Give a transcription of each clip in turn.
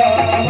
Baba.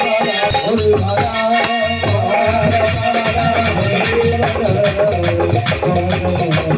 ভোরে ভরা।